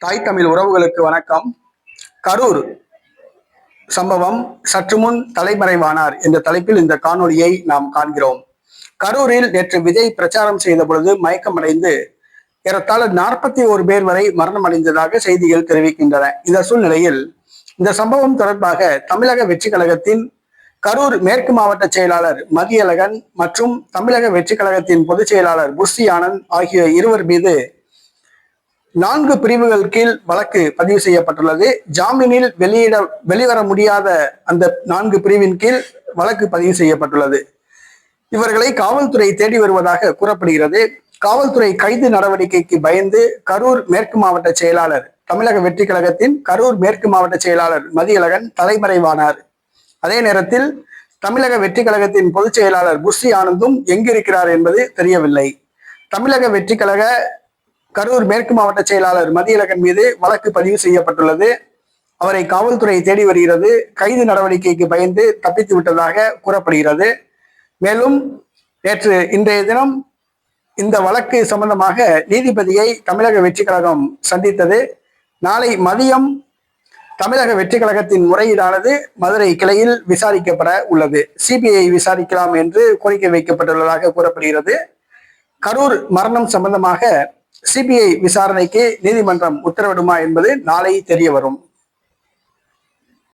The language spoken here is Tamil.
தாய் தமிழ் உறவுகளுக்கு வணக்கம். கரூர் சம்பவம் சற்று முன் தலைமறைவானார் என்ற தலைப்பில் இந்த காணொலியை நாம் காண்கிறோம். கரூரில் நேற்று விஜய் பிரச்சாரம் செய்த பொழுது மயக்கமடைந்து ஏறத்தாழ நாற்பத்தி ஒரு பேர் வரை மரணம் அடைந்ததாக செய்திகள் தெரிவிக்கின்றன. இந்த சூழ்நிலையில் இந்த சம்பவம் தொடர்பாக தமிழக வெற்றி கழகத்தின் கரூர் மேற்கு மாவட்ட செயலாளர் மதியழகன் மற்றும் தமிழக வெற்றி கழகத்தின் பொதுச் செயலாளர் புஷ்டி ஆனந்த் ஆகிய இருவர் மீது நான்கு பிரிவுகள் கீழ் வழக்கு பதிவு செய்யப்பட்டுள்ளது. ஜாமீனில் வெளியிட வெளிவர முடியாத அந்த நான்கு பிரிவின் கீழ் வழக்கு பதிவு செய்யப்பட்டுள்ளது. இவர்களை காவல்துறை தேடி வருவதாக கூறப்படுகிறது. காவல்துறை கைது நடவடிக்கைக்கு பயந்து கரூர் மேற்கு மாவட்ட செயலாளர் தமிழக வெற்றி கழகத்தின் கரூர் மேற்கு மாவட்ட செயலாளர் மதியழகன் தலைமறைவானார். அதே நேரத்தில் தமிழக வெற்றி கழகத்தின் பொதுச் செயலாளர் புஷி ஆனந்தும் எங்கிருக்கிறார் என்பது தெரியவில்லை. தமிழக வெற்றி கழக கரூர் மேற்கு மாவட்ட செயலாளர் மதியழகன் மீது வழக்கு பதிவு செய்யப்பட்டுள்ளது. அவரை காவல்துறை தேடி வருகிறது. கைது நடவடிக்கைக்கு பயந்து தப்பித்து விட்டதாக கூறப்படுகிறது. மேலும் நேற்று இன்றைய தினம் இந்த வழக்கு சம்பந்தமாக நீதிபதியை தமிழக வெற்றிக் கழகம் சந்தித்தது. நாளை மதியம் தமிழக வெற்றி கழகத்தின் முறையீடானது மதுரை கிளையில் விசாரிக்கப்பட உள்ளது. சிபிஐ விசாரிக்கலாம் என்று கோரிக்கை வைக்கப்பட்டுள்ளதாக கூறப்படுகிறது. கரூர் மரணம் சம்பந்தமாக சிபிஐ விசாரணைக்கு நீதிமன்றம் உத்தரவிடுமா என்பது நாளை தெரிய வரும்.